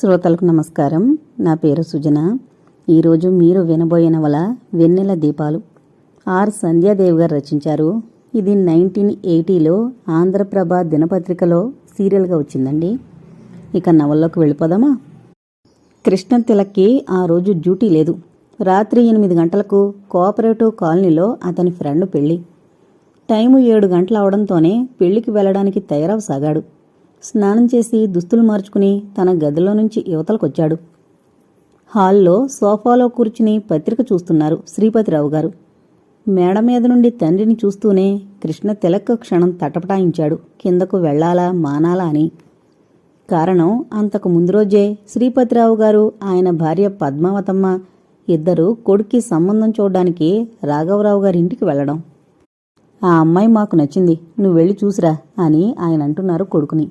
శ్రోతలకు నమస్కారం. నా పేరు సుజన. ఈరోజు మీరు వినబోయే నవల వెన్నెల దీపాలు. ఆర్. సంధ్యాదేవి గారు రచించారు. ఇది నైన్టీన్ ఎయిటీలో ఆంధ్రప్రభ దినపత్రికలో సీరియల్గా వచ్చిందండి. ఇక నవల్లోకి వెళ్ళిపోదామా? కృష్ణ తిలక్కి ఆ రోజు డ్యూటీ లేదు. రాత్రి ఎనిమిది గంటలకు కోఆపరేటివ్ కాలనీలో అతని ఫ్రెండ్ పెళ్ళి. టైము ఏడు గంటలు అవడంతోనే పెళ్ళికి వెళ్ళడానికి తయారవసాగాడు. స్నానం చేసి దుస్తులు మార్చుకుని తన గదిలో నుంచి యువతలకొచ్చాడు. హాల్లో సోఫాలో కూర్చుని పత్రిక చూస్తున్నారు శ్రీపతిరావు గారు. మేడ మీద నుండి తండ్రిని చూస్తూనే కృష్ణ తిలక్క క్షణం తటపటాయించాడు. కిందకు వెళ్ళాలా మానాలా అని. కారణం అంతకు ముందు రోజే శ్రీపతిరావు గారు ఆయన భార్య పద్మావతమ్మ ఇద్దరు కొడుక్కి సంబంధం చూడడానికి రాఘవరావు గారి ఇంటికి వెళ్ళడం. ఆ అమ్మాయి మాకు నచ్చింది నువ్వు వెళ్ళి చూసిరా అని ఆయన అంటున్నారు కొడుకుని.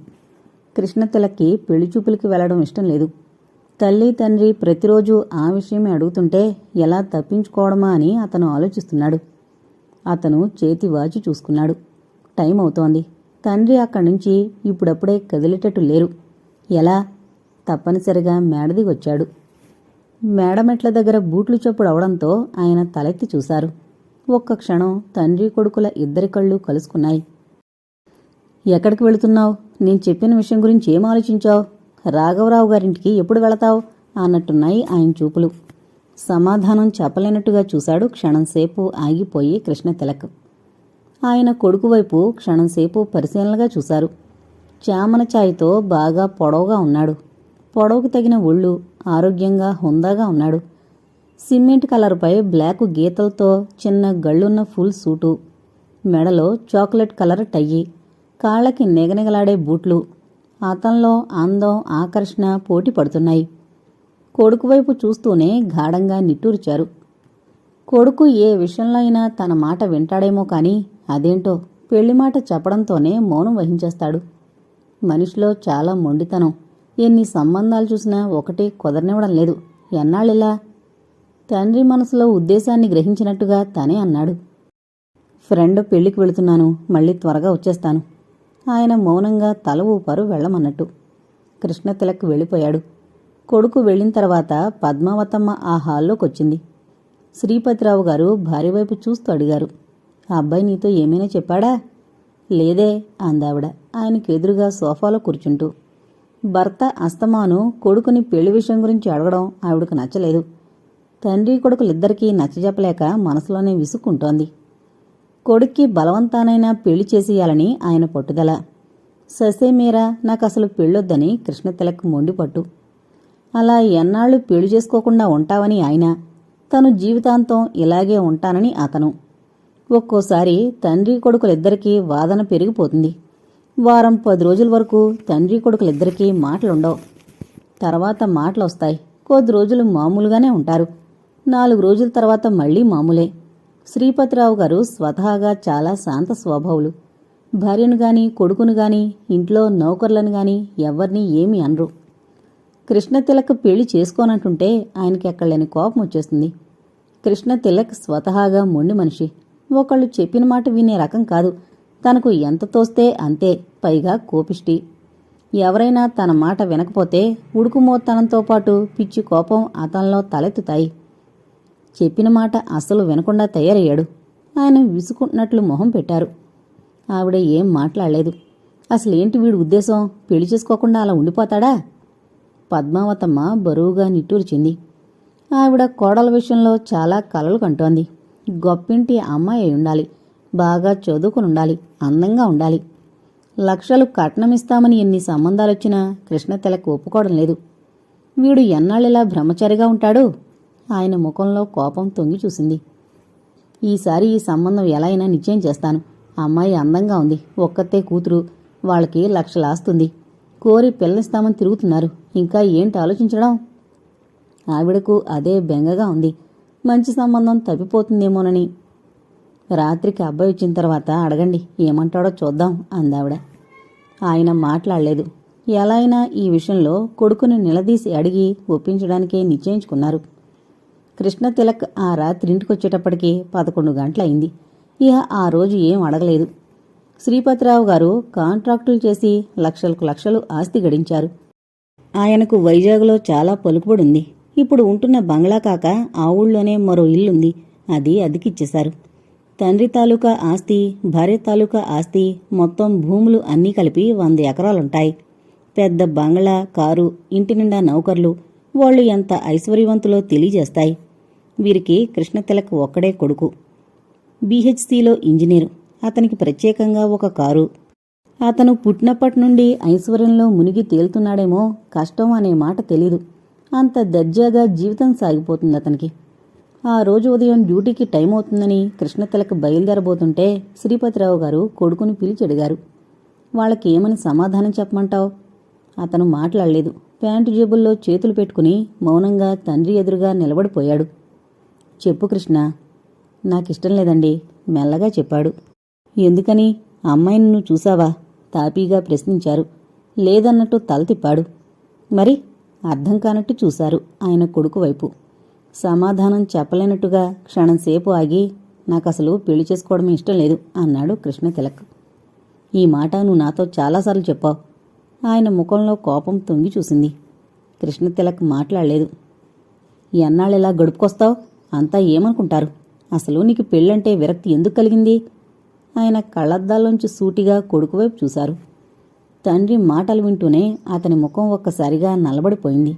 కృష్ణ తిలక్కి పెళ్ళి చూపులకి వెళ్ళడం ఇష్టం లేదు. తల్లి తండ్రి ప్రతిరోజు ఆ విషయమే అడుగుతుంటే ఎలా తప్పించుకోవడమా అని అతను ఆలోచిస్తున్నాడు. అతను చేతి వాచి చూసుకున్నాడు. టైం అవుతోంది. తండ్రి అక్కడి నుంచి ఇప్పుడప్పుడే కదిలేటట్టు లేరు. ఎలా? తప్పనిసరిగా మేడదిగి వచ్చాడు. మేడమెట్ల దగ్గర బూట్లు చప్పుడు అవడంతో ఆయన తలెత్తి చూశారు. ఒక్క క్షణం తండ్రి కొడుకుల ఇద్దరి కళ్ళు కలుసుకున్నాయి. ఎక్కడికి వెళుతున్నావు? నేను చెప్పిన విషయం గురించి ఏం ఆలోచించావు? రాఘవరావు గారింటికి ఎప్పుడు వెళతావు? అన్నట్టున్నాయి ఆయన చూపులు. సమాధానం చెప్పలేనట్టుగా చూశాడు క్షణంసేపు ఆగిపోయి కృష్ణ తిలక్. ఆయన కొడుకు వైపు క్షణంసేపు పరిశీలనగా చూశారు. చామన ఛాయ్తో బాగా పొడవుగా ఉన్నాడు. పొడవుకు తగిన ఒళ్ళు ఆరోగ్యంగా హుందాగా ఉన్నాడు. సిమెంట్ కలర్పై బ్లాక్ గీతలతో చిన్న గళ్ళున్న ఫుల్ సూటు. మెడలో చాక్లెట్ కలర్ టయ్యి. కాళ్ళకి నిగనిగలాడే బూట్లు. అతనిలో అందం ఆకర్షణ పోటీ పడుతున్నాయి. కొడుకు వైపు చూస్తూనే గాఢంగా నిట్టూర్చారు. కొడుకు ఏ విషయంలో అయినా తన మాట వింటాడేమో కానీ అదేంటో పెళ్ళి మాట చెప్పడంతోనే మౌనం వహించేస్తాడు. మనిషిలో చాలా మొండితనం. ఎన్ని సంబంధాలు చూసినా ఒకటి కుదరనివ్వడం లేదు. ఎన్నాళ్ళిలా? తండ్రి మనసులో ఉద్దేశాన్ని గ్రహించినట్టుగా తనే అన్నాడు. ఫ్రెండ్ పెళ్ళికి వెళుతున్నాను. మళ్ళీ త్వరగా వచ్చేస్తాను. ఆయన మౌనంగా తల ఊపారు వెళ్ళమన్నట్టు. కృష్ణతిలక్ వెళ్ళిపోయాడు. కొడుకు వెళ్ళిన తర్వాత పద్మావతమ్మ ఆ హాల్లోకి వచ్చింది శ్రీపతిరావు గారు భార్య వైపు చూస్తూ అడిగారు. ఆ అబ్బాయి నీతో ఏమైనా చెప్పాడా? లేదే అందావిడ. ఆయనకు ఎదురుగా సోఫాలో కూర్చుంటూ. భర్త అస్తమాను కొడుకుని పెళ్ళి విషయం గురించి అడగడం ఆవిడకు నచ్చలేదు. తండ్రి కొడుకులిద్దరికీ నచ్చజెప్పలేక మనసులోనే విసుక్కుంటోంది. కొడుక్కి బలవంతానైనా పెళ్ళి చేసేయాలని ఆయన పట్టుదల. ససేమీరా నాకు అసలు పెళ్ళొద్దని కృష్ణ తిలక్ మొండిపట్టు అలా ఎన్నాళ్ళు పెళ్ళి చేసుకోకుండా ఉంటావని ఆయన. తను జీవితాంతం ఇలాగే ఉంటానని అతను. ఒక్కోసారి తండ్రి కొడుకులిద్దరికీ వాదన పెరిగిపోతుంది. వారం పది రోజుల వరకు తండ్రి కొడుకులిద్దరికీ మాటలుండవు. తర్వాత మాటలొస్తాయి. కొద్ది రోజులు మామూలుగానే ఉంటారు. నాలుగు రోజుల తర్వాత మళ్ళీ మామూలే. శ్రీపతిరావు గారు స్వతహాగా చాలా శాంత స్వభావులు. భార్యను గాని కొడుకును గాని ఇంట్లో నౌకర్లను గాని ఎవరిని ఏమీ అనరు. కృష్ణతిలక్ పెళ్ళి చేసుకోనంటుంటే ఆయనకి ఎక్కడలేని కోపం వచ్చేస్తుంది. కృష్ణ తిలక్ స్వతహాగా మొండి మనిషి. ఒకళ్ళు చెప్పిన మాట వినే రకం కాదు. తనకు ఎంత తోస్తే అంతే పైగా కోపిష్టి. ఎవరైనా తన మాట వినకపోతే ఉడుకుమోత్తనంతో పాటు పిచ్చి కోపం అతనిలో తలెత్తుతాయి. చెప్పిన మాట అస్సలు వినకుండా తయారయ్యాడు. ఆయన విసుకుంటున్నట్లు మొహం పెట్టారు. ఆవిడ ఏం మాట్లాడలేదు. అసలేంటి వీడి ఉద్దేశం? పెళ్ళి చేసుకోకుండా అలా ఉండిపోతాడా? పద్మావతమ్మ బరువుగా నిట్టూర్చింది ఆవిడ కోడల విషయంలో చాలా కలలు కంటోంది. గొప్పింటి అమ్మాయి ఉండాలి. బాగా చదువుకుని ఉండాలి అందంగా ఉండాలి. లక్షలు కట్నమిస్తామని ఎన్ని సంబంధాలొచ్చినా కృష్ణ తెలకు ఒప్పుకోవడం లేదు. వీడు ఎన్నాళ్ళిలా బ్రహ్మచారిగా ఉంటాడు? ఆయన ముఖంలో కోపం తొంగి చూసింది. ఈసారి ఈ సంబంధం ఎలా అయినా నిశ్చయం చేస్తాను. అమ్మాయి అందంగా ఉంది. ఒక్కతే కూతురు. వాళ్ళకి లక్షలాస్తుంది. కోరి పిల్లనిస్తామని తిరుగుతున్నారు. ఇంకా ఏంటి ఆలోచించడం? ఆవిడకు అదే బెంగగా ఉంది. మంచి సంబంధం తప్పిపోతుందేమోనని. రాత్రికి అబ్బాయి వచ్చిన తర్వాత అడగండి ఏమంటాడో చూద్దాం అందావిడ ఆయన మాట్లాడలేదు. ఎలా అయినా ఈ విషయంలో కొడుకుని నిలదీసి అడిగి ఒప్పించడానికే నిశ్చయించుకున్నారు. కృష్ణ తిలక్ ఆ రాత్రి ఇంటికొచ్చేటప్పటికి పదకొండు గంటలైంది ఇక ఆ రోజు ఏం అడగలేదు. శ్రీపతిరావు గారు కాంట్రాక్టులు చేసి లక్షలకు లక్షలు ఆస్తి గడించారు. ఆయనకు వైజాగ్లో చాలా పలుకుబడుంది. ఇప్పుడు ఉంటున్న బంగ్లా కాక ఆ ఊళ్ళోనే మరో ఇల్లుంది. అది అదికిచ్చేశారు తండ్రి తాలూకా ఆస్తి భార్య తాలూకా ఆస్తి మొత్తం భూములు అన్నీ కలిపి వంద ఎకరాలుంటాయి. పెద్ద బంగ్లా కారు ఇంటి నిండా నౌకర్లు వాళ్ళు ఎంత ఐశ్వర్యవంతులో తెలియజేస్తాయి. వీరికి కృష్ణతిలక్ ఒక్కడే కొడుకు. బీహెచ్సిలో ఇంజనీరు. అతనికి ప్రత్యేకంగా ఒక కారు. అతను పుట్టినప్పటి నుండి ఐశ్వర్యంలో మునిగి తేలుతున్నాడేమో కష్టం అనే మాట తెలీదు. అంత దర్జాగా జీవితం సాగిపోతుంది అతనికి. ఆ రోజు ఉదయం డ్యూటీకి టైం అవుతుందని కృష్ణతిలక్ బయలుదేరబోతుంటే శ్రీపతిరావు గారు కొడుకుని పిలిచి అడిగారు. వాళ్ళకి ఏమని సమాధానం చెప్పమంటావు? అతను మాట్లాడలేదు. ప్యాంటు జేబుల్లో చేతులు పెట్టుకుని మౌనంగా తండ్రి ఎదురుగా నిలబడిపోయాడు. చెప్పు కృష్ణ. నాకిష్టం లేదండి. మెల్లగా చెప్పాడు. ఎందుకని? అమ్మాయిని నువ్వు చూసావా? తాపీగా ప్రశ్నించారు. లేదన్నట్టు తల తిప్పాడు. మరి? అర్థం కానట్టు చూశారు ఆయన కొడుకు వైపు. సమాధానం చెప్పలేనట్టుగా క్షణంసేపు ఆగి నాకసలు పెళ్ళి చేసుకోవడం ఇష్టం లేదు అన్నాడు కృష్ణ తిలక్. ఈ మాట నువ్వు నాతో చాలాసార్లు చెప్పావు. ఆయన ముఖంలో కోపం తొంగి చూసింది. కృష్ణ తిలక్ మాట్లాడలేదు. ఎన్నాళ్ళెలా గడుపుకొస్తావు? అంతా ఏమనుకుంటారు? అసలు నీకు పెళ్ళంటే విరక్తి ఎందుకు కలిగింది? ఆయన కళ్ళద్దాల్లోంచి సూటిగా కొడుకు వైపు చూశారు. తండ్రి మాటలు వింటూనే అతని ముఖం ఒక్కసారిగా నల్లబడిపోయింది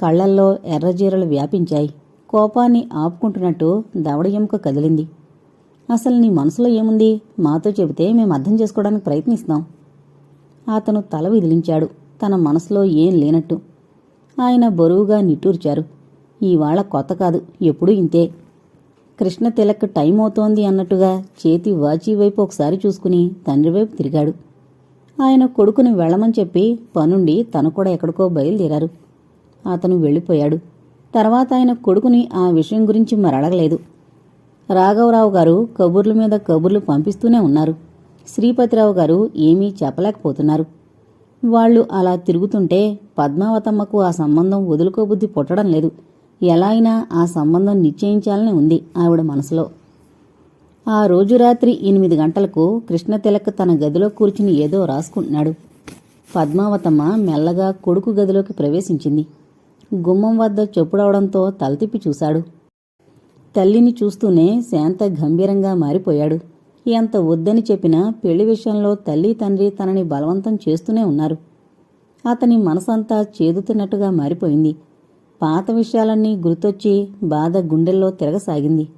కళ్ళల్లో ఎర్రజీరలు వ్యాపించాయి. కోపాన్ని ఆపుకుంటున్నట్టు దవడ ఎముక కదిలింది. అసలు నీ మనసులో ఏముంది? మాతో చెబితే మేము అర్థం చేసుకోవడానికి ప్రయత్నిస్తాం. అతను తల విదిలించాడు. తన మనసులో ఏం లేనట్టు. ఆయన బరువుగా నిట్టూర్చారు. ఇవాళ కొత్త కాదు ఎప్పుడూ ఇంతే. కృష్ణ తిలక్ టైం అవుతోంది అన్నట్టుగా చేతి వాచి వైపు ఒకసారి చూసుకుని తండ్రి వైపు తిరిగాడు. ఆయన కొడుకుని వెళ్ళమని చెప్పి పనుండి తను కూడా ఎక్కడికో బయలుదేరారు. అతను వెళ్ళిపోయాడు. తర్వాత ఆయన కొడుకుని ఆ విషయం గురించి మరడగలేదు. రాఘవరావు గారు కబుర్ల మీద కబుర్లు పంపిస్తూనే ఉన్నారు. శ్రీపతిరావు గారు ఏమీ చెప్పలేకపోతున్నారు. వాళ్ళు అలా తిరుగుతుంటే పద్మావతమ్మకు ఆ సంబంధం వదులుకోబుద్ధి పుట్టడం లేదు. ఎలా అయినా ఆ సంబంధం నిశ్చయించాలని ఉంది ఆవిడ మనసులో. ఆ రోజు రాత్రి ఎనిమిది గంటలకు కృష్ణతిలక్ తన గదిలో కూర్చుని ఏదో రాసుకుంటున్నాడు. పద్మావతమ్మ మెల్లగా కొడుకు గదిలోకి ప్రవేశించింది. గుమ్మం వద్ద చెప్పుడవడంతో తలతిప్పి చూశాడు. తల్లిని చూస్తూనే శాంత గంభీరంగా మారిపోయాడు. ఎంత వద్దని చెప్పినా పెళ్ళి విషయంలో తల్లి తండ్రి తనని బలవంతం చేస్తూనే ఉన్నారు. అతని మనసంతా చేదుతున్నట్టుగా మారిపోయింది. పాత విషయాలన్నీ గుర్తొచ్చి బాధ గుండెల్లో తిరగసాగింది.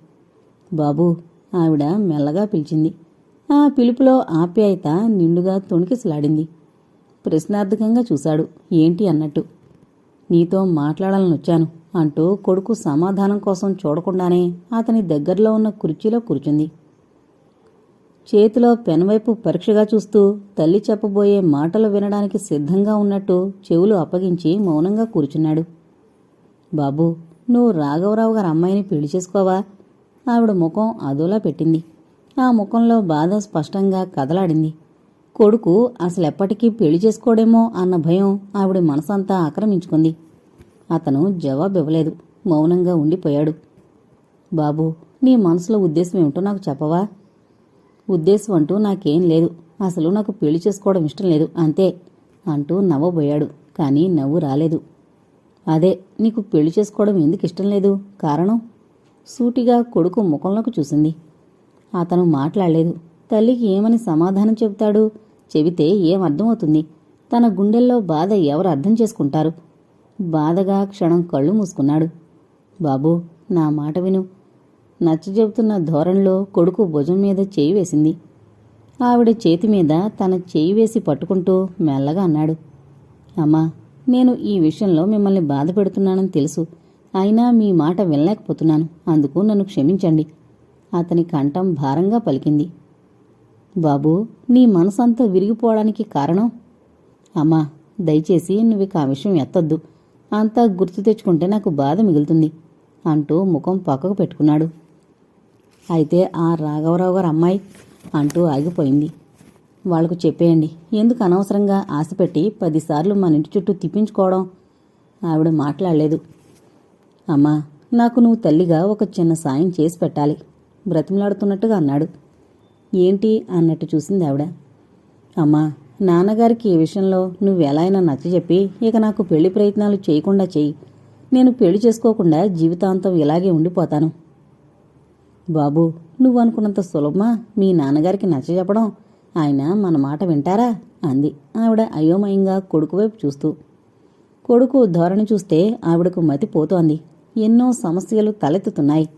బాబూ ఆవిడ మెల్లగా పిలిచింది. ఆ పిలుపులో ఆప్యాయత నిండుగా తొణికిసలాడింది. ప్రశ్నార్థకంగా చూశాడు. ఏంటి అన్నట్టు. నీతో మాట్లాడాలని వచ్చాను అంటూ కొడుకు సమాధానం కోసం చూడకుండానే అతని దగ్గరలో ఉన్న కుర్చీలో కూర్చుంది. చేతిలో పెనవైపు పరీక్షగా చూస్తూ తల్లి చెప్పబోయే మాటలు వినడానికి సిద్ధంగా ఉన్నట్టు చెవులు అప్పగించి మౌనంగా కూర్చున్నాడు. బాబూ నువ్వు రాఘవరావు గారి అమ్మాయిని పెళ్ళి చేసుకోవా? ఆవిడ ముఖం అదోలా పెట్టింది. ఆ ముఖంలో బాధ స్పష్టంగా కదలాడింది. కొడుకు అసలు ఎప్పటికీ పెళ్ళి చేసుకోడేమో అన్న భయం ఆవిడ మనసంతా ఆక్రమించుకుంది. అతను జవాబు ఇవ్వలేదు మౌనంగా ఉండిపోయాడు. బాబూ నీ మనసులో ఉద్దేశం ఏమిటో నాకు చెప్పవా? ఉద్దేశం అంటూ నాకేం లేదు. అసలు నాకు పెళ్ళి చేసుకోవడం ఇష్టం లేదు. అంతే అంటూ నవ్వబోయాడు. కానీ నవ్వు రాలేదు. అదే నీకు పెళ్ళి చేసుకోవడం ఎందుకు ఇష్టం లేదు? కారణం? సూటిగా కొడుకు ముఖంలోకి చూసింది. అతను మాట్లాడలేదు. తల్లికి ఏమని సమాధానం చెబుతాడు? చెబితే ఏం అర్థమవుతుంది? తన గుండెల్లో బాధ ఎవరు అర్థం చేసుకుంటారు? బాధగా క్షణం కళ్ళు మూసుకున్నాడు. బాబూ నా మాట విను. నచ్చ చెబుతున్న ధోరణిలో కొడుకు భుజం మీద చేయి వేసింది. ఆవిడ చేతి మీద తన చేయి వేసి పట్టుకుంటూ మెల్లగా అన్నాడు. అమ్మా నేను ఈ విషయంలో మిమ్మల్ని బాధ పెడుతున్నానని తెలుసు. అయినా మీ మాట వినలేకపోతున్నాను. అందుకు నన్ను క్షమించండి. అతని కంఠం భారంగా పలికింది. బాబూ నీ మనసంతా విరిగిపోవడానికి కారణం? అమ్మా దయచేసి నువ్వు ఆ విషయం ఎత్తొద్దు. అంతా గుర్తు తెచ్చుకుంటే నాకు బాధ మిగులుతుంది అంటూ ముఖం పక్కకు పెట్టుకున్నాడు. అయితే ఆ రాఘవరావు గారు అమ్మాయి అంటూ ఆగిపోయింది. వాళ్ళకు చెప్పేయండి. ఎందుకు అనవసరంగా ఆశపెట్టి పదిసార్లు మన ఇంటి చుట్టూ తిప్పించుకోవడం? ఆవిడ మాట్లాడలేదు. అమ్మా నాకు నువ్వు తల్లిగా ఒక చిన్న సాయం చేసి పెట్టాలి. బ్రతిమలాడుతున్నట్టుగా అన్నాడు. ఏంటి అన్నట్టు చూసింది ఆవిడ. అమ్మా నాన్నగారికి ఈ విషయంలో నువ్వు ఎలా అయినా నచ్చజెప్పి ఇక నాకు పెళ్ళి ప్రయత్నాలు చేయకుండా చెయ్యి. నేను పెళ్ళి చేసుకోకుండా జీవితాంతం ఇలాగే ఉండిపోతాను. బాబు నువ్వు అనుకున్నంత సులభమా మీ నాన్నగారికి నచ్చజెప్పడం ఆయన మన మాట వింటారా? అంది. ఆవిడ అయోమయంగా కొడుకు వైపు చూస్తూ. కొడుకు ధోరణి చూస్తే ఆవిడకు మతి పోతోంది. ఎన్నో సమస్యలు తలెత్తుతున్నాయి.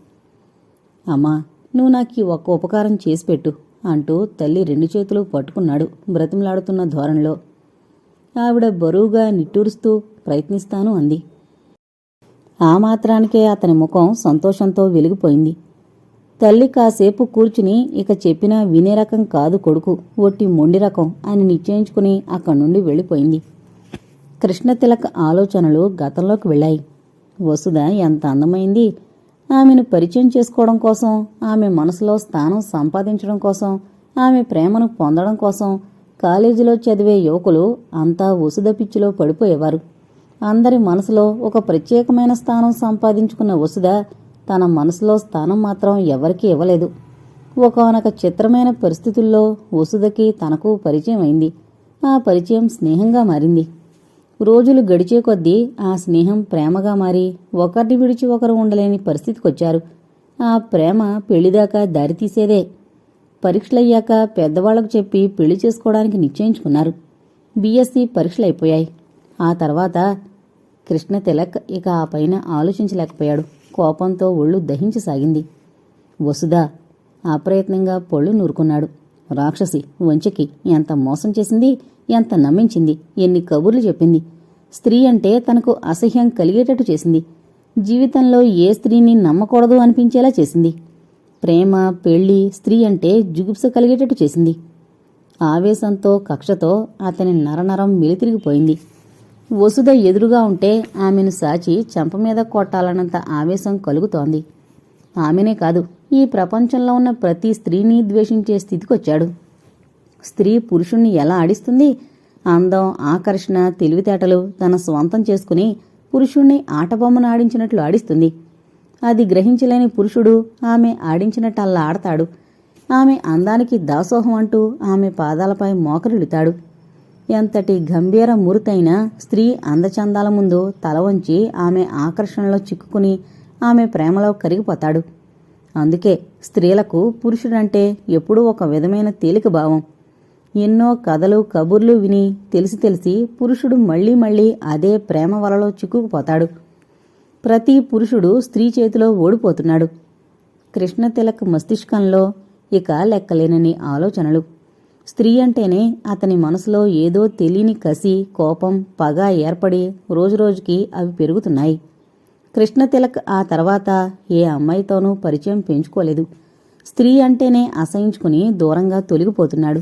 అమ్మా నువ్వు నాకు ఒక్క ఉపకారం చేసి పెట్టు అంటూ తల్లి రెండు చేతులు పట్టుకున్నాడు బ్రతిమలాడుతున్న ధోరణిలో. ఆవిడ బరువుగా నిట్టూరుస్తూ ప్రయత్నిస్తాను అంది. ఆ మాత్రానికే అతని ముఖం సంతోషంతో వెలిగిపోయింది. తల్లి కాసేపు కూర్చుని ఇక చెప్పినా వినే రకం కాదు కొడుకు. ఒట్టి మొండి రకం అని నిశ్చయించుకుని అక్కడి నుండి వెళ్ళిపోయింది. కృష్ణతిలక ఆలోచనలు గతంలోకి వెళ్ళాయి. వసుధ ఎంత అందమైంది? ఆమెను పరిచయం చేసుకోవడం కోసం ఆమె మనసులో స్థానం సంపాదించడం కోసం ఆమె ప్రేమను పొందడం కోసం కాలేజీలో చదివే యువకులు అంతా వసుధ పిచ్చిలో పడిపోయేవారు. అందరి మనసులో ఒక ప్రత్యేకమైన స్థానం సంపాదించుకున్న వసుధ తన మనసులో స్థానం మాత్రం ఎవరికీ ఇవ్వలేదు. ఒకనొక చిత్రమైన పరిస్థితుల్లో వసుధకి తనకు పరిచయం అయింది. ఆ పరిచయం స్నేహంగా మారింది. రోజులు గడిచే కొద్దీ ఆ స్నేహం ప్రేమగా మారి ఒకరిని విడిచి ఒకరు ఉండలేని పరిస్థితికొచ్చారు. ఆ ప్రేమ పెళ్ళిదాకా దారితీసేదే. పరీక్షలయ్యాక పెద్దవాళ్ళకు చెప్పి పెళ్ళి చేసుకోవడానికి నిశ్చయించుకున్నారు. బీఎస్సీ పరీక్షలైపోయాయి. ఆ తర్వాత కృష్ణ తిలక్ ఇక ఆ పైన ఆలోచించలేకపోయాడు. కోపంతో ఒళ్ళు దహించసాగింది. వసుదా అప్రయత్నంగా పొళ్ళు నూరుకున్నాడు. రాక్షసి వంచకి ఎంత మోసం చేసింది ఎంత నమ్మించింది ఎన్ని కబుర్లు చెప్పింది. స్త్రీ అంటే తనకు అసహ్యం కలిగేటట్టు చేసింది. జీవితంలో ఏ స్త్రీని నమ్మకూడదు అనిపించేలా చేసింది. ప్రేమ పెళ్ళి స్త్రీ అంటే జుగుప్స కలిగేటట్టు చేసింది. ఆవేశంతో కక్షతో అతని నరనరం మిలితిరిగిపోయింది. వసుధ ఎదురుగా ఉంటే ఆమెను సాచి చెంప మీద కొట్టాలన్నంత ఆవేశం కలుగుతోంది. ఆమెనే కాదు ఈ ప్రపంచంలో ఉన్న ప్రతి స్త్రీని ద్వేషించే స్థితికొచ్చాడు. స్త్రీ పురుషుణ్ణి ఎలా ఆడిస్తుంది? అందం ఆకర్షణ తెలివితేటలు తన స్వంతం చేసుకుని పురుషుణ్ణి ఆటబొమ్మను ఆడించినట్లు ఆడిస్తుంది. అది గ్రహించలేని పురుషుడు ఆమె ఆడించినట్టల్లా ఆడతాడు. ఆమె అందానికి దాసోహం అంటూ ఆమె పాదాలపై మోకరిల్లుతాడు. ఎంతటి గంభీర మురుతైన స్త్రీ అందచందాల ముందు తల వంచి ఆమె ఆకర్షణలో చిక్కుకుని ఆమె ప్రేమలో కరిగిపోతాడు. అందుకే స్త్రీలకు పురుషుడంటే ఎప్పుడూ ఒక విధమైన తేలిక భావం. ఎన్నో కథలు కబుర్లు విని తెలిసి తెలిసి పురుషుడు మళ్ళీ మళ్ళీ అదే ప్రేమ వలలో చిక్కుకుపోతాడు. ప్రతి పురుషుడు స్త్రీ చేతిలో ఓడిపోతున్నాడు. కృష్ణతిలక్ మస్తిష్కంలో ఇక లెక్కలేనని ఆలోచనలు. స్త్రీ అంటేనే అతని మనసులో ఏదో తెలియని కసి కోపం పగ ఏర్పడి రోజురోజుకి అవి పెరుగుతున్నాయి. కృష్ణ తిలక్ ఆ తర్వాత ఏ అమ్మాయితోనూ పరిచయం పెంచుకోలేదు. స్త్రీ అంటేనే అసహించుకుని దూరంగా తొలగిపోతున్నాడు.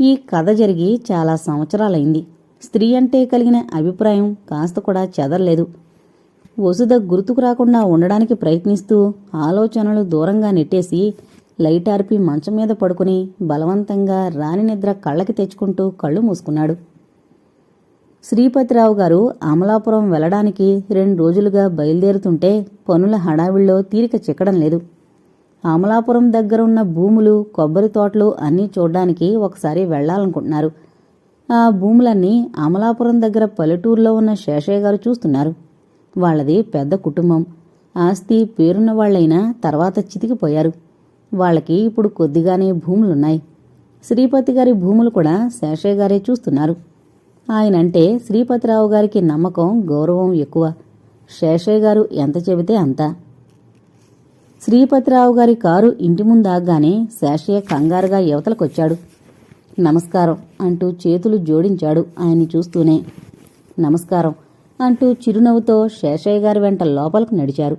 ఈ కథ జరిగి చాలా సంవత్సరాలైంది. స్త్రీ అంటే కలిగిన అభిప్రాయం కాస్త కూడా చెదరలేదు. వసుధ గుర్తుకు రాకుండా ఉండడానికి ప్రయత్నిస్తూ ఆలోచనలు దూరంగా నెట్టేసి లైట్ ఆర్పి మంచం మీద పడుకుని బలవంతంగా రాణి నిద్ర కళ్ళకి తెచ్చుకుంటూ కళ్ళు మూసుకున్నాడు. శ్రీపతిరావు గారు అమలాపురం వెళ్ళడానికి రెండు రోజులుగా బయలుదేరుతుంటే పనుల హడావిడిలో తీరిక చిక్కడం లేదు. అమలాపురం దగ్గర ఉన్న భూములు కొబ్బరి తోటలు అన్నీ చూడ్డానికి ఒకసారి వెళ్ళాలనుకుంటున్నారు ఆ భూములన్నీ అమలాపురం దగ్గర పల్లెటూరులో ఉన్న శేషయ్య గారు చూస్తున్నారు. వాళ్ళది పెద్ద కుటుంబం. ఆస్తి పేరున్న వాళ్ళైనా తర్వాత చితికిపోయారు. వాళ్ళకి ఇప్పుడు కొద్దిగానే భూములున్నాయి. శ్రీపతి గారి భూములు కూడా శేషయ్య గారే చూస్తున్నారు. ఆయనంటే శ్రీపతిరావు గారికి నమ్మకం గౌరవం ఎక్కువ. శేషయ్య గారు ఎంత చెబితే అంత. శ్రీపతిరావు గారి కారు ఇంటి ముందు శేషయ్య కంగారుగా యువతలకొచ్చాడు. నమస్కారం అంటూ చేతులు జోడించాడు ఆయన్ని చూస్తూనే. నమస్కారం అంటూ చిరునవ్వుతో శేషయ్య గారి వెంట లోపలకు నడిచారు.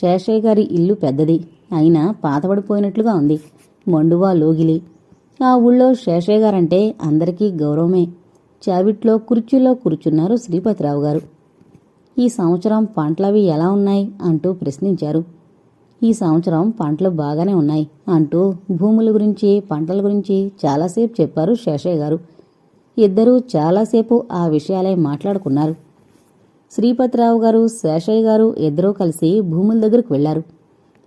శేషయ్య గారి ఇల్లు పెద్దది. అయినా పాతబడిపోయినట్లుగా ఉంది. మండువా లోగిలి. ఆ ఊళ్ళో శేషయ్య గారంటే అందరికీ గౌరవమే. చావిట్లో కుర్చీలో కూర్చున్నారు శ్రీపతిరావు గారు. ఈ సంవత్సరం పంటలవి ఎలా ఉన్నాయి? అంటూ ప్రశ్నించారు. ఈ సంవత్సరం పంటలు బాగానే ఉన్నాయి అంటూ భూముల గురించి పంటల గురించి చాలాసేపు చెప్పారు శేషయ్య గారు. ఇద్దరూ చాలాసేపు ఆ విషయాలే మాట్లాడుకున్నారు. శ్రీపతిరావు గారు శేషయ్య గారు ఇద్దరూ కలిసి భూముల దగ్గరకు వెళ్ళారు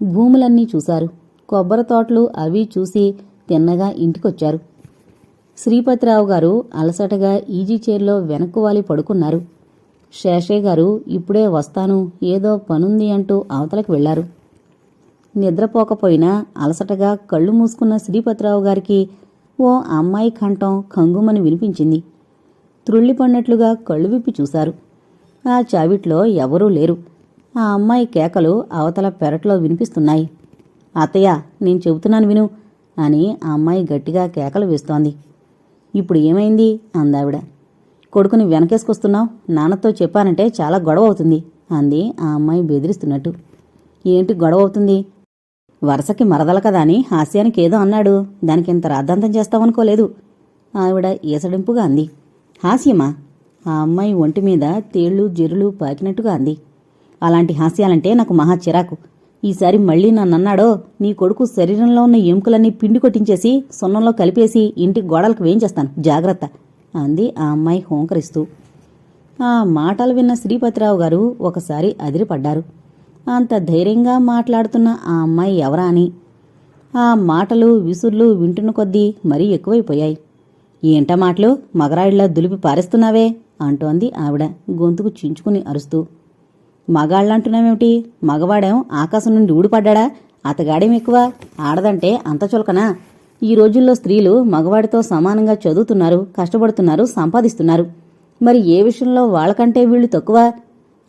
భూములన్నీ చూశారు. కొబ్బరి తోటలు అవి చూసి తిన్నగా ఇంటికొచ్చారు. శ్రీపతిరావు గారు అలసటగా ఈజీ చైర్లో వెనక్కు వాలి పడుకున్నారు. శేషయ్య గారు ఇప్పుడే వస్తాను. ఏదో పనుంది అంటూ అవతలకు వెళ్ళారు నిద్రపోకపోయినా అలసటగా కళ్ళు మూసుకున్న శ్రీపతిరావు గారికి ఓ అమ్మాయి కంఠం కంగుమని వినిపించింది. త్రుళ్ళిపడినట్లుగా కళ్ళు విప్పి చూశారు. ఆ చావిట్లో ఎవరూ లేరు. ఆ అమ్మాయి కేకలు అవతల పెరట్లో వినిపిస్తున్నాయి. అత్తయ్య నేను చెబుతున్నాను విను అని ఆ అమ్మాయి గట్టిగా కేకలు వేస్తోంది. ఇప్పుడు ఏమైంది? అందావిడ. కొడుకుని వెనకేసుకొస్తున్నావు? నాన్నతో చెప్పానంటే చాలా గొడవ అవుతుంది అంది ఆ అమ్మాయి బెదిరిస్తున్నట్టు. ఏంటి గొడవ అవుతుంది వరుసకి మరదల కదా అని హాస్యానికి ఏదో అన్నాడు. దానికి ఇంత రాద్ధాంతం చేస్తావనుకోలేదు. ఆవిడ ఈసడింపుగా అంది. హాస్యమా? ఆ అమ్మాయి ఒంటి మీద తేళ్ళు జిరులు పాకినట్టుగా అంది. అలాంటి హాస్యాలంటే నాకు మహా చిరాకు. ఈసారి మళ్ళీ నన్నన్నాడో నీ కొడుకు శరీరంలో ఉన్న ఎముకలన్నీ పిండి కొట్టించేసి సున్నంలో కలిపేసి ఇంటి గోడలకు వేయించేస్తాను. జాగ్రత్త అంది ఆ అమ్మాయి హోంకరిస్తూ. ఆ మాటలు విన్న శ్రీపతిరావు గారు ఒకసారి అదిరిపడ్డారు. అంత ధైర్యంగా మాట్లాడుతున్న ఆ అమ్మాయి ఎవరా అని. ఆ మాటలు విసుర్లు వింటున్న కొద్దీ మరీ ఎక్కువైపోయాయి. ఏంట మాటలు? మగరాయిళ్ళ దులిపి పారేస్తున్నావే అంటోంది ఆవిడ గొంతుకు చించుకుని అరుస్తూ. మగాళ్ళంటున్నామేమిటి మగవాడేం ఆకాశం నుండి ఊడిపడ్డా అతగాడేం ఎక్కువ? ఆడదంటే అంత చులకనా? ఈ రోజుల్లో స్త్రీలు మగవాడితో సమానంగా చదువుతున్నారు కష్టపడుతున్నారు సంపాదిస్తున్నారు. మరి ఏ విషయంలో వాళ్ళకంటే వీళ్ళు తక్కువ?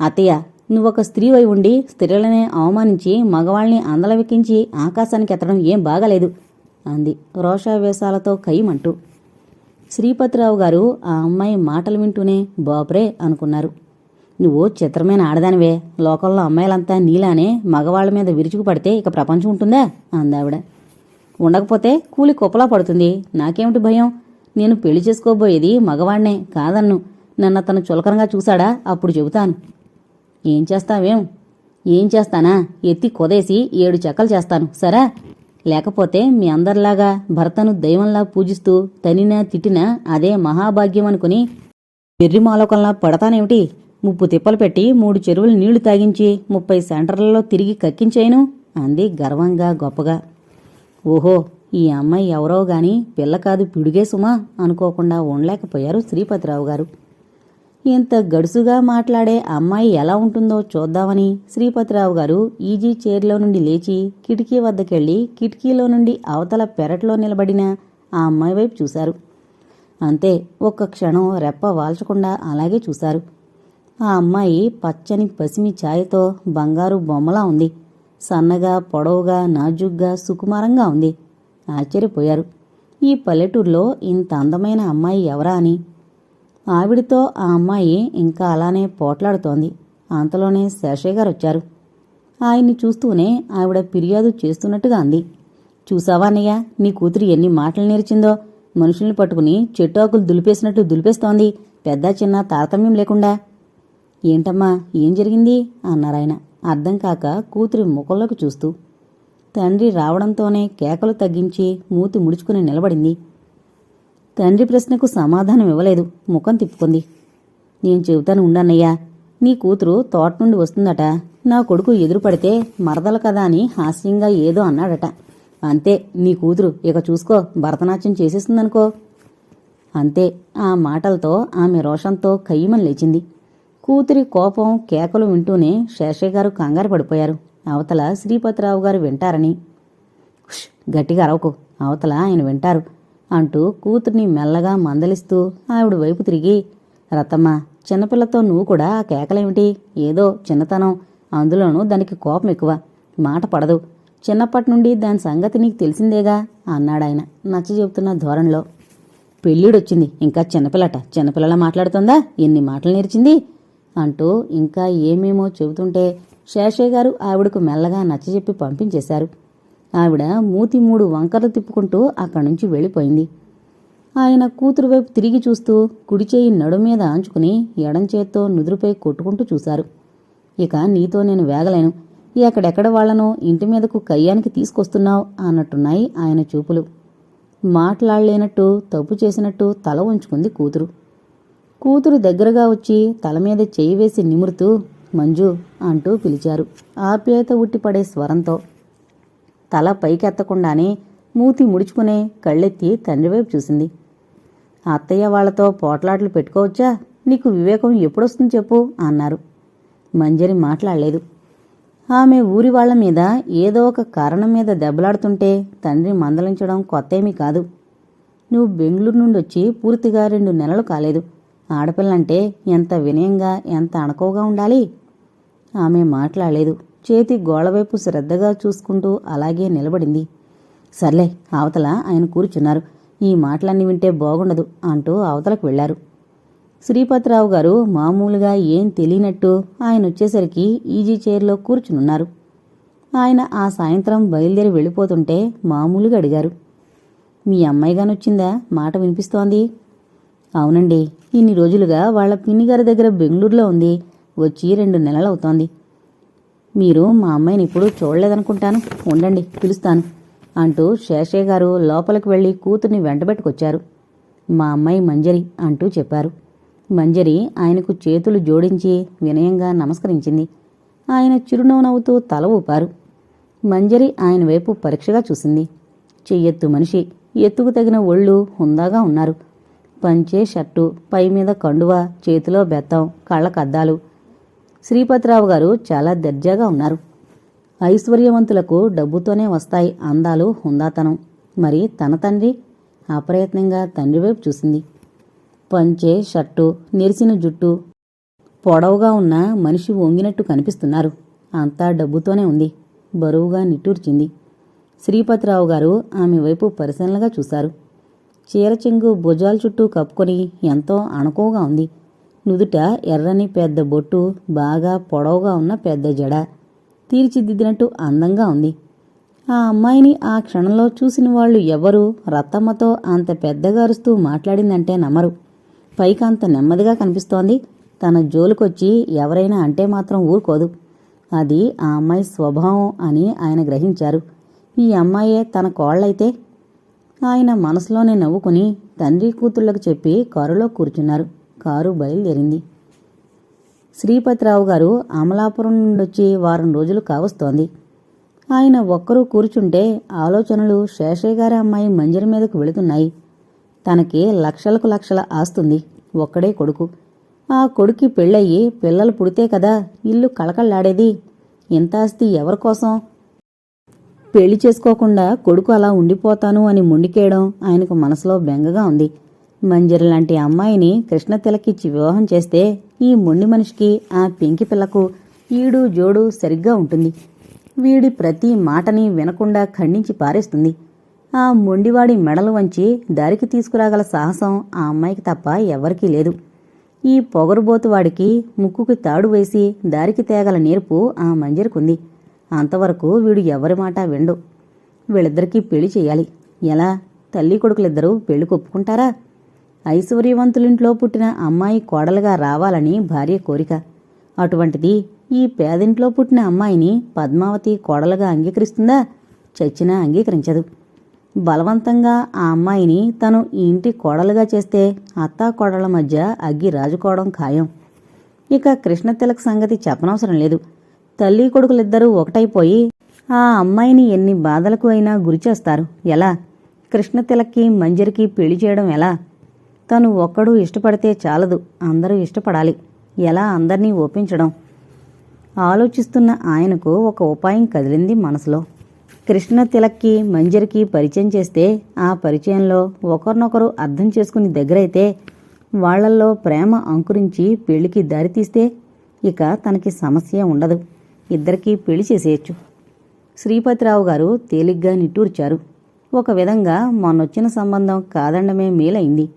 అత్తయ్య నువ్వొక స్త్రీవై ఉండి స్త్రీలనే అవమానించి మగవాళ్ళని అందలవెక్కించి ఆకాశానికి ఎత్తడం ఏం బాగాలేదు? అంది రోషావేశాలతో కయ్యమంటూ. శ్రీపతిరావు గారు ఆ అమ్మాయి మాటలు వింటూనే బాబ్రే అనుకున్నారు. నువ్వు చిత్రమైన ఆడదానివే. లోకంలో అమ్మాయిలంతా నీలానే మగవాళ్ళ మీద విరుచుకు పడితే ఇక ప్రపంచం ఉంటుందా? అందావిడ ఉండకపోతే కూలి కుప్పలా పడుతుంది. నాకేమిటి భయం? నేను పెళ్ళి చేసుకోబోయేది మగవాణ్ణే కాదన్ను. నన్ను అతను చులకనగా చూశాడా? అప్పుడు చెబుతాను. ఏం చేస్తావేం? ఏం చేస్తానా? ఎత్తి కొదేసి ఏడు చెక్కలు చేస్తాను. సరా? లేకపోతే మీ అందరిలాగా భర్తను దైవంలా పూజిస్తూ తనినా తిట్టినా అదే మహాభాగ్యం అనుకుని వెర్రిమాలోకంలా పడతానేమిటి? ముప్పు తిప్పలు పెట్టి మూడు చెరువులు నీళ్ళు తాగించి ముప్పై సెంటర్లలో తిరిగి కక్కించేయను అంది గర్వంగా గొప్పగా. ఓహో ఈ అమ్మాయి ఎవరో గాని పిల్ల కాదు పిడుగే సుమా అనుకోకుండా ఉండలేకపోయారు శ్రీపతిరావు గారు. ఇంత గడుసుగా మాట్లాడే అమ్మాయి ఎలా ఉంటుందో చూద్దామని శ్రీపతిరావు గారు ఈజీ చైర్లో నుండి లేచి కిటికీ వద్దకెళ్ళి కిటికీలో నుండి అవతల పెరట్లో నిలబడిన ఆ అమ్మాయి వైపు చూశారు. అంతే ఒక్క క్షణం రెప్ప వాల్చకుండా అలాగే చూశారు. ఆ అమ్మాయి పచ్చని పసిమి ఛాయతో బంగారు బొమ్మలా ఉంది. సన్నగా పొడవుగా నాజుగ్గా సుకుమారంగా ఉంది. ఆశ్చర్యపోయారు. ఈ పల్లెటూరులో ఇంత అందమైన అమ్మాయి ఎవరా అని. ఆవిడితో ఆ అమ్మాయి ఇంకా అలానే పోట్లాడుతోంది. అంతలోనే శేషయ్య గారు వచ్చారు. ఆయన్ని చూస్తూనే ఆవిడ ఫిర్యాదు చేస్తున్నట్టుగా అంది. చూసావా అన్నయ్య నీ కూతురు ఎన్ని మాటలు నేర్చిందో. మనుషుల్ని పట్టుకుని చెట్టు ఆకులు దులిపేసినట్టు దులిపేస్తోంది. పెద్ద చిన్న తారతమ్యం లేకుండా. ఏంటమ్మా ఏం జరిగింది? అన్నారాయన అర్థం కాక కూతురి ముఖంలోకి చూస్తూ తండ్రి రావడంతోనే కేకలు తగ్గించి మూతి ముడుచుకుని నిలబడింది. తండ్రి ప్రశ్నకు సమాధానం ఇవ్వలేదు. ముఖం తిప్పుకుంది. నేను చెబుతాను ఉండన్నయ్యా నీ కూతురు తోట నుండి వస్తుందట. నా కొడుకు ఎదురుపడితే మరదలు కదా అని హాస్యంగా ఏదో అన్నాడట. అంతే నీ కూతురు ఇక చూసుకో భరతనాట్యం చేసేస్తుందనుకో. అంతే ఆ మాటలతో ఆమె రోషంతో కయ్యమని లేచింది. కూతురి కోపం కేకలు వింటూనే శేషయ్య గారు కంగారు పడిపోయారు. అవతల శ్రీపతిరావు గారు వింటారని. గట్టిగా అరవకు అవతల ఆయన వింటారు అంటూ కూతుర్ని మెల్లగా మందలిస్తూ ఆవిడ వైపు తిరిగి రతమ్మ చిన్నపిల్లతో నువ్వు కూడా ఆ కేకలేమిటి? ఏదో చిన్నతనం అందులోనూ దానికి కోపం ఎక్కువ మాట పడదు. చిన్నప్పటి నుండి దాని సంగతి నీకు తెలిసిందేగా? అన్నాడాయన నచ్చ చెబుతున్న ధోరణిలో. పెళ్ళిడొచ్చింది ఇంకా చిన్నపిల్లట. చిన్నపిల్లలా మాట్లాడుతుందా? ఎన్ని మాటలు నేర్చింది? అంటూ ఇంకా ఏమేమో చెబుతుంటే శేషయ్య గారు ఆవిడకు మెల్లగా నచ్చజెప్పి పంపించేశారు. ఆవిడ మూతి మూడు వంకరలు తిప్పుకుంటూ అక్కడి నుంచి వెళ్ళిపోయింది. ఆయన కూతురు వైపు తిరిగి చూస్తూ కుడిచేయి నడు మీద ఆంచుకుని ఎడం చేత్తో నుదురుపై కొట్టుకుంటూ చూశారు. ఇక నీతో నేను వేగలేను. ఎక్కడెక్కడ వాళ్ళను ఇంటి మీదకు కయ్యానికి తీసుకొస్తున్నావు అన్నట్టున్నాయి ఆయన చూపులు. మాట్లాడలేనట్టు తప్పు చేసినట్టు తల ఉంచుకుంది కూతురు. కూతురు దగ్గరగా వచ్చి తల మీద చేయి వేసి నిమురుతూ మంజు అంటూ పిలిచారు. ఆప్యాయత ఉట్టిపడే స్వరంతో తల పైకెత్తకుండానే మూతి ముడుచుకునే కళ్ళెత్తి తండ్రి వైపు చూసింది. అత్తయ్య వాళ్ళతో పోట్లాట్లు పెట్టుకోవచ్చా? నీకు వివేకం ఎప్పుడొస్తుంది చెప్పు అన్నారు. మంజరి మాట్లాడలేదు. ఆమె ఊరి వాళ్ళ మీద ఏదో ఒక కారణం మీద దెబ్బలాడుతుంటే తండ్రి మందలించడం కొత్తేమీ కాదు. నువ్వు బెంగళూరు నుండి వచ్చి పూర్తిగా రెండు నెలలు కాలేదు. ఆడపిల్లంటే ఎంత వినయంగా ఎంత అణకువగా ఉండాలి? ఆమె మాట్లాడలేదు. చేతి గోడవైపు శ్రద్ధగా చూసుకుంటూ అలాగే నిలబడింది. సర్లే అవతల ఆయన కూర్చున్నారు. ఈ మాటలన్నీ వింటే బాగుండదు అంటూ అవతలకు వెళ్ళారు శ్రీపతిరావు గారు మామూలుగా ఏం తెలియనట్టు ఆయన వచ్చేసరికి ఈజీ చైర్లో కూర్చునున్నారు. ఆయన ఆ సాయంత్రం బయలుదేరి వెళ్ళిపోతుంటే మామూలుగా అడిగారు. మీ అమ్మాయిగానొచ్చిందా మాట వినిపిస్తోంది. అవునండి. ఇన్ని రోజులుగా వాళ్ళ పిన్నిగారి దగ్గర బెంగళూరులో ఉంది. వచ్చి రెండు నెలలవుతోంది మీరు మా అమ్మాయిని ఇప్పుడు చూడలేదనుకుంటాను. ఉండండి పిలుస్తాను అంటూ శేషయ్య గారు లోపలికి వెళ్ళి కూతుర్ని వెంటబెట్టుకొచ్చారు. మా అమ్మాయి మంజరి అంటూ చెప్పారు. మంజరి ఆయనకు చేతులు జోడించి వినయంగా నమస్కరించింది. ఆయన చిరునవ్వు నవ్వుతూ తల ఊపారు. మంజరి ఆయన వైపు పరీక్షగా చూసింది. చెయ్యెత్తు మనిషి ఎత్తుకు తగిన ఒళ్ళు హుందాగా ఉన్నారు. పంచే షర్టు పై మీద కండువ చేతిలో బెత్తం కళ్ళకద్దాలు శ్రీపతిరావు గారు చాలా దర్జాగా ఉన్నారు. ఐశ్వర్యవంతులకు డబ్బుతోనే వస్తాయి అందాలు హుందాతనం. మరి తన తండ్రి అప్రయత్నంగా తండ్రి వైపు చూసింది. పంచే షర్టు నెరిసిన జుట్టు. పొడవుగా ఉన్న మనిషి వంగినట్టు కనిపిస్తున్నారు. అంతా డబ్బుతోనే ఉంది. బరువుగా నిట్టూర్చింది. శ్రీపతిరావు గారు ఆమె వైపు పరిశీలనగా చూశారు. చీర చెంగు భుజాల చుట్టూ కప్పుకొని ఎంతో అణకువగా ఉంది. నుదుట ఎర్రని పెద్ద బొట్టు బాగా పొడవుగా ఉన్న పెద్ద జడ తీర్చిదిద్దినట్టు అందంగా ఉంది. ఆ అమ్మాయిని ఆ క్షణంలో చూసిన వాళ్ళు ఎవరు రత్తమ్మతో అంత పెద్దగా అరుస్తూ మాట్లాడిందంటే నమ్మరు. పైకి అంత నెమ్మదిగా కనిపిస్తోంది. తన జోలుకొచ్చి ఎవరైనా అంటే మాత్రం ఊరుకోదు. అది ఆ అమ్మాయి స్వభావం అని ఆయన గ్రహించారు. ఈ అమ్మాయే తన కోళ్ళైతే ఆయన మనసులోనే నవ్వుకుని తండ్రి కూతుళ్ళకు చెప్పి కారులో కూర్చున్నారు. కారు బయలుదేరింది. శ్రీపతిరావు గారు అమలాపురం నుండొచ్చి వారం రోజులు కావస్తోంది. ఆయన ఒక్కరూ కూర్చుంటే ఆలోచనలు శేషయ్య గారి అమ్మాయి మంజరి మీదకు వెళుతున్నాయి. తనకి లక్షలకు లక్షల ఆస్తుంది. ఒక్కడే కొడుకు. ఆ కొడుక్కి పెళ్ళయ్యి పిల్లలు పుడితే కదా ఇల్లు కళకళలాడేది. ఇంత ఆస్తి ఎవరి కోసం పెళ్ళి చేసుకోకుండా కొడుకు అలా ఉండిపోతాను అని మొండికేయడం ఆయనకు మనసులో బెంగగా ఉంది. మంజరి లాంటి అమ్మాయిని కృష్ణ తిలకిచ్చి వివాహం చేస్తే ఈ మొండి మనిషికి ఆ పెంకి పిల్లకు ఈడు జోడు సరిగ్గా ఉంటుంది. వీడి ప్రతి మాటని వినకుండా ఖండించి పారేస్తుంది. ఆ మొండివాడి మెడలు వంచి దారికి తీసుకురాగల సాహసం ఆ అమ్మాయికి తప్ప ఎవరికీ లేదు. ఈ పొగరుబోతువాడికి ముక్కుకి తాడు వేసి దారికి తేగల నేర్పు ఆ మంజరికుంది. అంతవరకు వీడు ఎవరి మాట విండు. వీళ్ళిద్దరికీ పెళ్ళి చేయాలి. ఎలా? తల్లి కొడుకులిద్దరూ పెళ్ళి కొప్పుకుంటారా? ఐశ్వర్యవంతులింట్లో పుట్టిన అమ్మాయి కోడలుగా రావాలని భార్య కోరిక. అటువంటిది ఈ పేదింట్లో పుట్టిన అమ్మాయిని పద్మావతి కోడలుగా అంగీకరిస్తుందా? చచ్చినా అంగీకరించదు. బలవంతంగా ఆ అమ్మాయిని తను ఈ ఇంటి కోడలుగా చేస్తే అత్తా కోడళ్ళ మధ్య అగ్గి రాజుకోవడం ఖాయం. ఇక కృష్ణ తిలక్ సంగతి చెప్పనవసరం లేదు. తల్లి కొడుకులిద్దరూ ఒకటైపోయి ఆ అమ్మాయిని ఎన్ని బాధలకు అయినా గురిచేస్తారు ఎలా? కృష్ణతిలక్కి మంజరికి పెళ్ళి చేయడం ఎలా? తను ఒక్కడు ఇష్టపడితే చాలదు. అందరూ ఇష్టపడాలి. ఎలా అందర్నీ ఒప్పించడం? ఆలోచిస్తున్న ఆయనకు ఒక ఉపాయం కదిలింది మనసులో. కృష్ణ తిలక్కి మంజరికి పరిచయం చేస్తే ఆ పరిచయంలో ఒకరినొకరు అర్థం చేసుకుని దగ్గరైతే వాళ్ళల్లో ప్రేమ అంకురించి పెళ్ళికి దారితీస్తే ఇక తనకి సమస్య ఉండదు. ఇద్దరికీ పెళ్ళి చేసేయచ్చు. శ్రీపతిరావు గారు తేలిగ్గా నిట్టూర్చారు. ఒక విధంగా మొన్నొచ్చిన సంబంధం కాదండమే మేలైంది.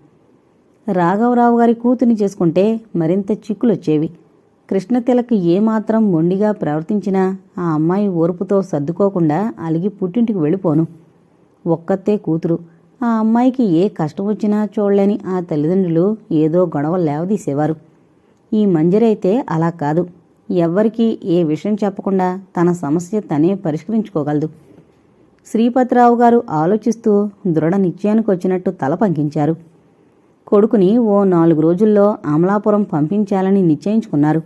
రాఘవరావు గారి కూతుని చేసుకుంటే మరింత చిక్కులొచ్చేవి. కృష్ణతిలక్ ఏమాత్రం మొండిగా ప్రవర్తించినా ఆ అమ్మాయి ఓర్పుతో సర్దుకోకుండా అలిగి పుట్టింటికి వెళ్ళిపోను. ఒక్కతే కూతురు. ఆ అమ్మాయికి ఏ కష్టం వచ్చినా చూడలేని ఆ తల్లిదండ్రులు ఏదో గొడవ లేవదీసేవారు. ఈ మంజరైతే అలా కాదు. ఎవ్వరికీ ఏ విషయం చెప్పకుండా తన సమస్య తనే పరిష్కరించుకోగలదు. శ్రీపతిరావు గారు ఆలోచిస్తూ దృఢ నిశ్చయానికి వచ్చినట్టు తల పంకించారు. కొడుకుని ఓ నాలుగు రోజుల్లో అమలాపురం పంపించాలని నిశ్చయించుకున్నారు.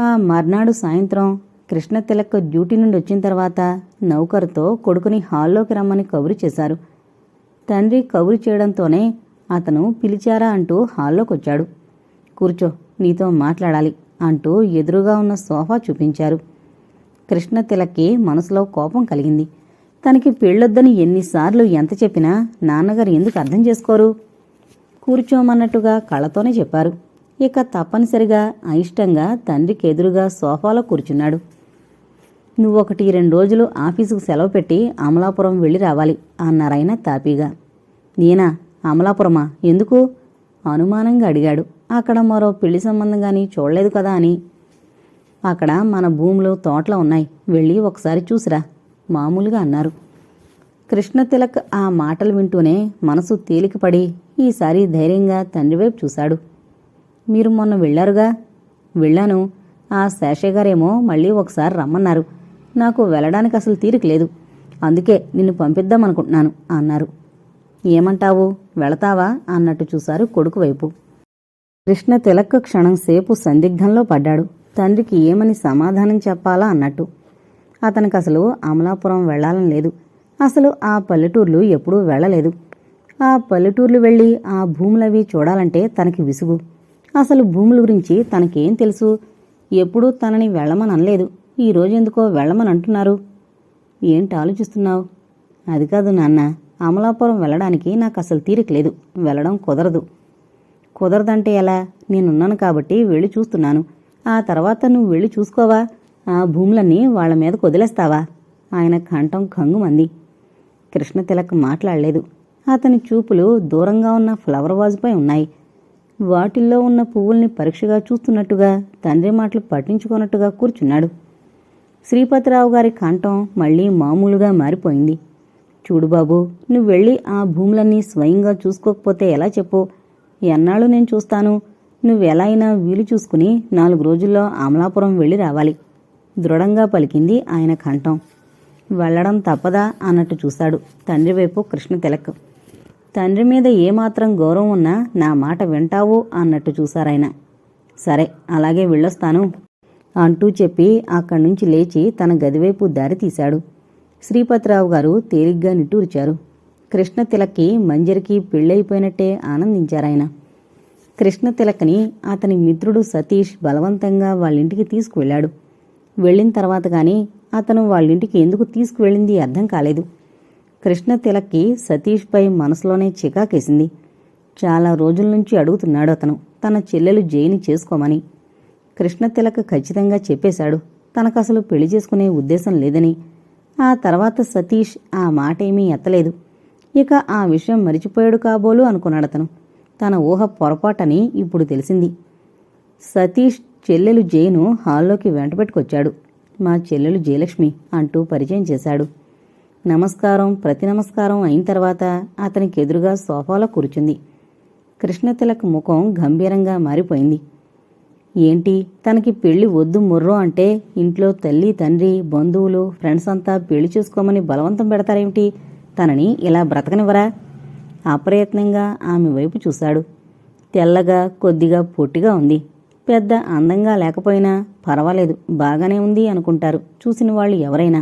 ఆ మర్నాడు సాయంత్రం కృష్ణ తిలక్ డ్యూటీ నుండి వచ్చిన తర్వాత నౌకరుతో కొడుకుని హాల్లోకి రమ్మని కబురు చేశారు. తండ్రి కబురు చేయడంతోనే అతను పిలిచారా అంటూ హాల్లోకి వచ్చాడు కూర్చో నీతో మాట్లాడాలి. అంటూ ఎదురుగా ఉన్న సోఫా చూపించారు. కృష్ణ తిలక్కి మనసులో కోపం కలిగింది. తనకి పెళ్ళొద్దని ఎన్నిసార్లు ఎంత చెప్పినా నాన్నగారు ఎందుకు అర్థం చేసుకోరు? కూర్చోమన్నట్టుగా కళ్ళతోనే చెప్పారు. ఇక తప్పనిసరిగా అయిష్టంగా తండ్రికి ఎదురుగా సోఫాలో కూర్చున్నాడు. నువ్వొకటి రెండు రోజులు ఆఫీసుకు సెలవు పెట్టి అమలాపురం వెళ్ళి రావాలి అన్నారాయన తాపీగా. నేనా? అమలాపురమా? ఎందుకు? అనుమానంగా అడిగాడు. అక్కడ మరో పెళ్ళి సంబంధం కానీ చూడలేదు కదా అని. అక్కడ మన భూములు తోటలు ఉన్నాయి. వెళ్ళి ఒకసారి చూసిరా మామూలుగా అన్నారు. కృష్ణ తిలక్ ఆ మాటలు వింటూనే మనసు తేలికపడి ఈసారి ధైర్యంగా తండ్రి వైపు చూశాడు. మీరు మొన్న వెళ్ళారుగా? వెళ్ళాను. ఆ శేషయ్య గారేమో మళ్ళీ ఒకసారి రమ్మన్నారు. నాకు వెళ్ళడానికి అసలు తీరిక లేదు. అందుకే నిన్ను పంపిద్దామనుకుంటున్నాను అన్నారు. ఏమంటావు? వెళతావా? అన్నట్టు చూశారు కొడుకు వైపు. కృష్ణ తిలక్ క్షణం సేపు సందిగ్ధంలో పడ్డాడు. తండ్రికి ఏమని సమాధానం చెప్పాలా అన్నట్టు. అతనికి అసలు అమలాపురం వెళ్ళాలని లేదు. అసలు ఆ పల్లెటూర్లు ఎప్పుడూ వెళ్ళలేదు ఆ పల్లెటూర్లు వెళ్ళి ఆ భూములవి చూడాలంటే తనకి విసుగు. అసలు భూముల గురించి తనకేం తెలుసు? ఎప్పుడూ తనని వెళ్ళమని అనలేదు. ఈ రోజు ఎందుకో వెళ్ళమని అంటున్నారు. ఏంటి ఆలోచిస్తున్నావు? అది కాదు నాన్న. అమలాపురం వెళ్ళడానికి నాకు అసలు తీరిక లేదు. వెళ్ళడం కుదరదు. కుదరదంటే ఎలా? నేనున్నాను కాబట్టి వెళ్ళి చూస్తున్నాను. ఆ తర్వాత నువ్వు వెళ్ళి చూసుకోవా? ఆ భూములన్నీ వాళ్ళ మీద వదిలేస్తావా ఆయన కంఠం కంగుమంది. కృష్ణ తిలక్ మాట్లాడలేదు. అతని చూపులు దూరంగా ఉన్న ఫ్లవర్ వాజ్పై ఉన్నాయి. వాటిల్లో ఉన్న పువ్వుల్ని పరీక్షగా చూస్తున్నట్టుగా తండ్రి మాటలు పట్టించుకున్నట్టుగా కూర్చున్నాడు. శ్రీపతిరావు గారి కంఠం మళ్ళీ మామూలుగా మారిపోయింది. చూడు బాబు నువ్వు వెళ్ళి ఆ భూములన్నీ స్వయంగా చూసుకోకపోతే ఎలా చెప్పు? ఎన్నాళ్ళు నేను చూస్తాను? నువ్వెలా అయినా వీలు చూసుకుని నాలుగు రోజుల్లో అమలాపురం వెళ్ళి రావాలి. దృఢంగా పలికింది ఆయన కంఠం. వెళ్ళడం తప్పదా అన్నట్టు చూశాడు తండ్రి వైపు కృష్ణ తిలక్. తండ్రి మీద ఏమాత్రం గౌరవం ఉన్నా నా మాట వింటావు అన్నట్టు చూశారాయన సరే అలాగే వెళ్ళొస్తాను అంటూ చెప్పి అక్కడి నుంచి లేచి తన గదివైపు దారి తీశాడు. శ్రీపతిరావు గారు తేలిగ్గా నిట్టూర్చారు. కృష్ణ తిలక్కి మంజరికి పెళ్ళైపోయినట్టే ఆనందించారాయన కృష్ణ తిలక్ని అతని మిత్రుడు సతీష్ బలవంతంగా వాళ్ళింటికి తీసుకువెళ్ళాడు. వెళ్ళిన తర్వాత కానీ అతను వాళ్ళింటికి ఎందుకు తీసుకువెళ్ళింది అర్థం కాలేదు. కృష్ణ తిలక్కి సతీష్పై మనసులోనే చికాకేసింది. చాలా రోజుల నుంచి అడుగుతున్నాడు అతను తన చెల్లెలు జైని చేసుకోమని. కృష్ణ తిలక్ ఖచ్చితంగా చెప్పేశాడు తనకసలు పెళ్ళి చేసుకునే ఉద్దేశం లేదని. ఆ తర్వాత సతీష్ ఆ మాట ఏమీ ఎత్తలేదు. ఇక ఆ విషయం మరిచిపోయాడు కాబోలు అనుకున్నాడు అతను. తన ఊహ పొరపాటని ఇప్పుడు తెలిసింది. సతీష్ చెల్లెలు జైను హాల్లోకి వెంటబెట్టుకొచ్చాడు మా చెల్లెలు జయలక్ష్మి అంటూ పరిచయం చేశాడు. నమస్కారం ప్రతి నమస్కారం అయిన తర్వాత అతనికి ఎదురుగా సోఫాలో కూర్చుంది. కృష్ణతిలక్ ముఖం గంభీరంగా మారిపోయింది. ఏంటి తనకి పెళ్ళి వద్దు ముర్రో అంటే ఇంట్లో తల్లి తండ్రి బంధువులు ఫ్రెండ్స్ అంతా పెళ్ళి చూసుకోమని బలవంతం పెడతారేమిటి? తనని ఇలా బ్రతకనివ్వరా? అప్రయత్నంగా ఆమె వైపు చూశాడు. తెల్లగా కొద్దిగా పొట్టిగా ఉంది. పెద్ద అందంగా లేకపోయినా పర్వాలేదు బాగానే ఉంది అనుకుంటారు చూసిన వాళ్ళు ఎవరైనా.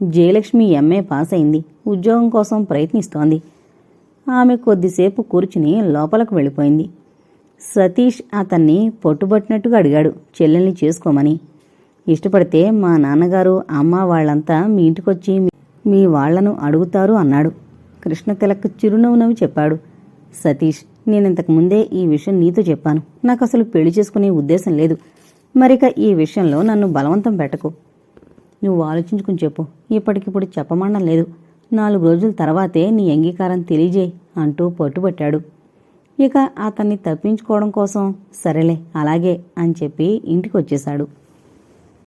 జయలక్ష్మి ఎంఏ పాస్ అయింది. ఉద్యోగం కోసం ప్రయత్నిస్తోంది. ఆమె కొద్దిసేపు కూర్చుని లోపలకు వెళ్ళిపోయింది. సతీష్ అతన్ని పొట్టుబట్టినట్టుగా అడిగాడు చెల్లెల్ని చేసుకోమని. ఇష్టపడితే మా నాన్నగారు అమ్మ వాళ్ళంతా మీ ఇంటికొచ్చి మీ- వాళ్ళను అడుగుతారు అన్నాడు. కృష్ణతిలక్ చిరునవ్వు నవ్వి చెప్పాడు. సతీష్ నేనింతకు ముందే ఈ విషయం నీతో చెప్పాను. నాకు అసలు పెళ్ళి చేసుకునే ఉద్దేశం లేదు. మరిక ఈ విషయంలో నన్ను బలవంతం పెట్టకు. నువ్వు ఆలోచించుకుని చెప్పు. ఇప్పటికిప్పుడు చెప్పమండం లేదు. నాలుగు రోజుల తర్వాతే నీ అంగీకారం తెలియజేయి అంటూ పట్టుబట్టాడు. ఇక అతన్ని తప్పించుకోవడం కోసం సరేలే అలాగే అని చెప్పి ఇంటికి వచ్చేశాడు